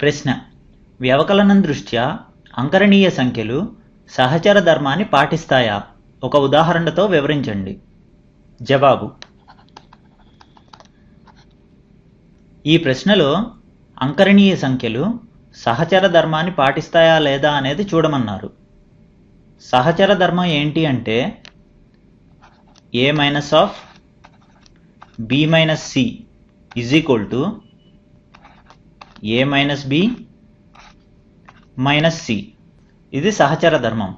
ప్రశ్న. వ్యవకలనం దృష్ట్యా అంకరణీయ సంఖ్యలు సహచర ధర్మాన్ని పాటిస్తాయా? ఒక ఉదాహరణతో వివరించండి. జవాబు. ఈ ప్రశ్నలో అంకరణీయ సంఖ్యలు సహచర ధర్మాన్ని పాటిస్తాయా లేదా అనేది చూడమన్నారు. సహచర ధర్మం ఏంటి అంటే A minus of B minus C is equal to A minus B minus C ఇది సహచర ధర్మం.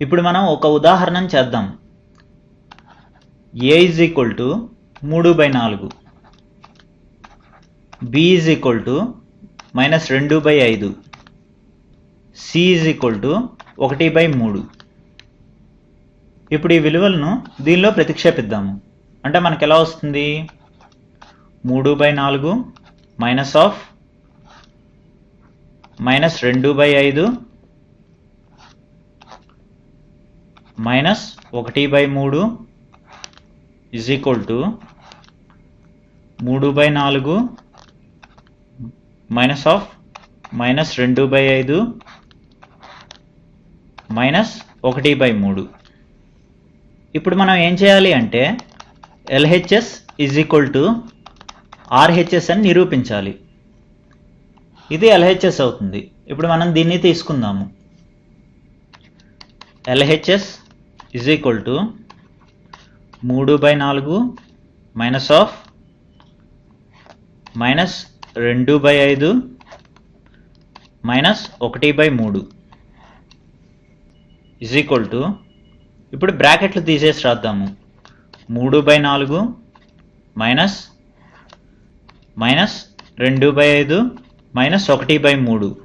ఇప్పుడు మనం ఒక ఉదాహరణ చేద్దాం. ఏ ఈజ్ ఈక్వల్ టు మూడు బై నాలుగు. B is equal to minus రెండు బై ఐదు. సి ఈజ్ ఈక్వల్ టు ఒకటి బై మూడు. ఇప్పుడు ఈ విలువలను దీనిలో ప్రతిక్షేపిద్దాము. అంటే మనకు ఎలా వస్తుంది? మూడు బై నాలుగు మైనస్ ఆఫ్ మైనస్ రెండు బై ఐదు మైనస్ ఒకటి బై మూడు ఇజ్ ఈక్వల్ టు మూడు బై నాలుగు మైనస్ ఆఫ్ మైనస్ రెండు బై ఐదు మైనస్ ఒకటి బై మూడు. ఇప్పుడు మనం ఏం చేయాలి అంటే LHS is equal to RHS అని నిరూపించాలి. ఇది ఎల్హెచ్ఎస్ అవుతుంది. ఇప్పుడు మనం దీన్ని తీసుకుందాము. ఎల్హెచ్ఎస్ ఇజ్ ఈక్వల్ టు మూడు బై నాలుగు మైనస్ ఆఫ్ మైనస్ రెండు బై ఐదు మైనస్ ఒకటి బై మూడు ఇజ్ ఈక్వల్ టు ఇప్పుడు బ్రాకెట్లు తీసేసి రాద్దాము. మూడు బై నాలుగు మైనస్ మైనస్ రెండు బై ఐదు మైనస్ ఒకటి బై మూడు.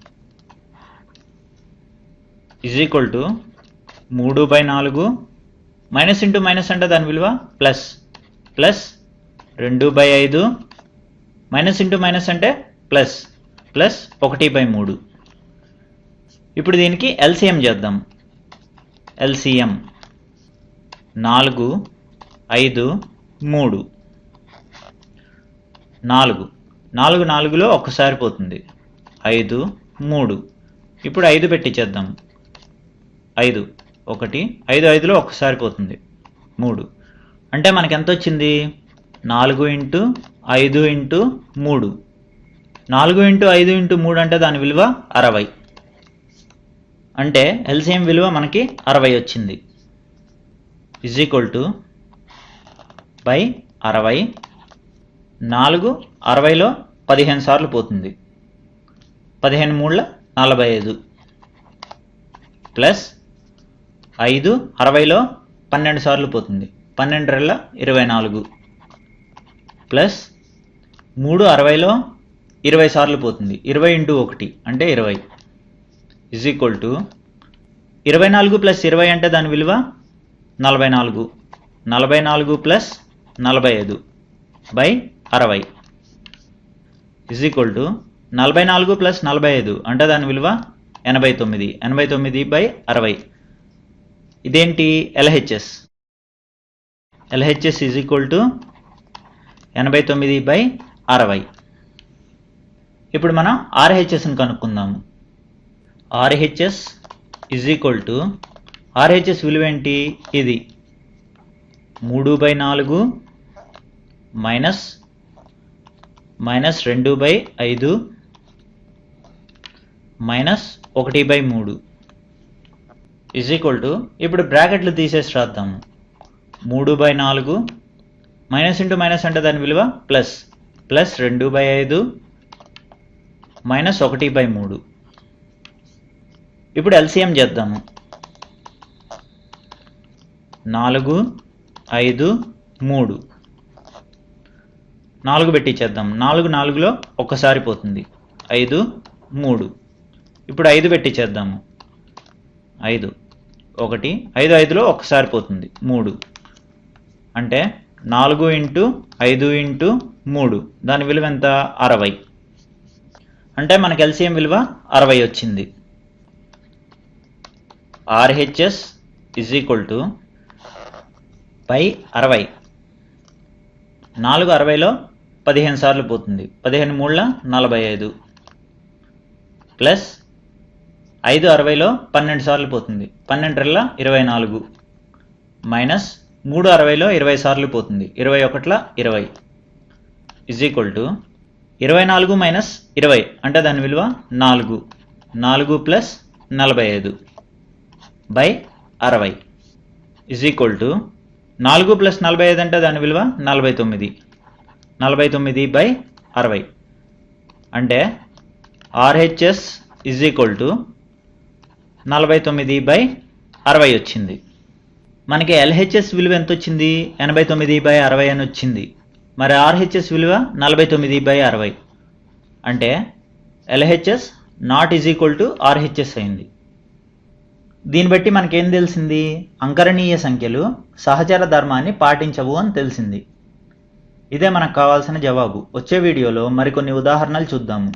ఇజ్ ఈక్వల్ టు మూడు బై నాలుగు. మైనస్ ఇంటూ మైనస్ అంటే దాని విలువ? ప్లస్ ప్లస్ రెండు బై ఐదు. మైనస్ ఇంటూ మైనస్ అంటే ప్లస్ ప్లస్ ఒకటి బై మూడు. ఇప్పుడు దీనికి ఎల్సిఎం చేద్దాం. ఎల్సిఎం నాలుగు ఐదు మూడు. నాలుగు. నాలుగు నాలుగులో ఒక్కసారి పోతుంది. ఐదు మూడు. ఇప్పుడు ఐదు పెట్టి చేద్దాం ఐదు ఒకటి. ఐదు ఐదులో ఒక్కసారి పోతుంది. మూడు. అంటే మనకి ఎంత వచ్చింది నాలుగు ఇంటూ ఐదు ఇంటూ మూడు. నాలుగు ఇంటూ ఐదు ఇంటూ మూడు అంటే దాని విలువ అరవై. అంటే ఎల్సిఎం విలువ మనకి అరవై వచ్చింది. ఇజ్ ఈక్వల్ టు బై అరవై నాలుగు అరవైలో పదిహేను సార్లు పోతుంది. పదిహేను మూడుల నలభై ఐదు ప్లస్ ఐదు అరవైలో పన్నెండు సార్లు పోతుంది. పన్నెండు రెళ్ళ ఇరవై నాలుగు ప్లస్ మూడు అరవైలో ఇరవై సార్లు పోతుంది. ఇరవై ఇంటూ ఒకటి అంటే ఇరవై. ఇజ్ ఈక్వల్ టు ఇరవై నాలుగు ప్లస్ ఇరవై అంటే దాని విలువ నలభై నాలుగు నలభై నాలుగు ప్లస్ నలభై ఐదు బై అరవై. ఇజ్ ఈక్వల్ టు నలభై నాలుగు ప్లస్ నలభై ఐదు. అంటే దాని విలువ ఎనభై తొమ్మిది. ఎనభై తొమ్మిది బై అరవై. ఇదేంటి? LHS LHS is equal to ఎనభై తొమ్మిది బై అరవై. ఇప్పుడు మనం ఆర్హెచ్ఎస్ని కనుక్కుందాము. RHS is equal to RHS విలువ ఏంటి? ఇది. మూడు బై నాలుగు మైనస్ మైనస్ రెండు బై ఐదు మైనస్ ఒకటి బై మూడు. ఇజ్ ఈక్వల్ టు ఇప్పుడు బ్రాకెట్లు తీసేసి రాద్దాము. మూడు బై నాలుగు మైనస్ ఇంటూ మైనస్ అంటే దాని విలువ ప్లస్. ప్లస్ రెండు బై ఐదు మైనస్ ఒకటి బై మూడు. ఇప్పుడు ఎల్సిఎం చేద్దాము. నాలుగు ఐదు మూడు. నాలుగు పెట్టి చేద్దాం. నాలుగు నాలుగులో ఒక్కసారి పోతుంది. ఐదు మూడు. ఇప్పుడు ఐదు పెట్టించేద్దాము ఐదు. ఒకటి. ఐదు ఐదులో ఒక్కసారి పోతుంది. మూడు. అంటే నాలుగు ఇంటూ ఐదు ఇంటూ మూడు. దాని విలువ ఎంత? అరవై. అంటే మనకి ఎల్సిఎం విలువ అరవై వచ్చింది. ఆర్హెచ్ఎస్ ఇజ్ ఈక్వల్ టు పై అరవై. నాలుగు అరవైలో పదిహేను సార్లు పోతుంది. పదిహేను మూడుల నలభై ఐదు. ప్లస్ ఐదు అరవైలో పన్నెండు సార్లు పోతుంది. పన్నెండు ఇరవై నాలుగు. మైనస్ మూడు అరవైలో ఇరవై సార్లు పోతుంది. ఇరవై ఒకట్ల ఇరవై. ఇజ్ ఈక్వల్ టు ఇరవై నాలుగు మైనస్ ఇరవై. అంటే దాని విలువ నాలుగు. నాలుగు ప్లస్ నలభై ఐదు. బై అరవై. ఇజ్ ఈక్వల్ టు నాలుగు ప్లస్ నలభై ఐదు అంటే దాని విలువ నలభై తొమ్మిది. నలభై తొమ్మిది బై అరవై. అంటే ఆర్హెచ్ఎస్ ఇజ్ ఈక్వల్ టు నలభై తొమ్మిది బై అరవై వచ్చింది. మనకి ఎల్హెచ్ఎస్ విలువ ఎంత వచ్చింది? ఎనభై తొమ్మిది బై అరవై అని వచ్చింది. మరి ఆర్హెచ్ఎస్ విలువ నలభై తొమ్మిది బై అరవై. అంటే LHS not is equal to RHS అయింది. దీన్ని బట్టి మనకేం తెలిసింది? అంకరణీయ సంఖ్యలు సహచర ధర్మాన్ని పాటించవు అని తెలిసింది. ఇదే మనకు కావాల్సిన జవాబు. వచ్చే వీడియోలో మరికొన్ని ఉదాహరణలు చూద్దాము.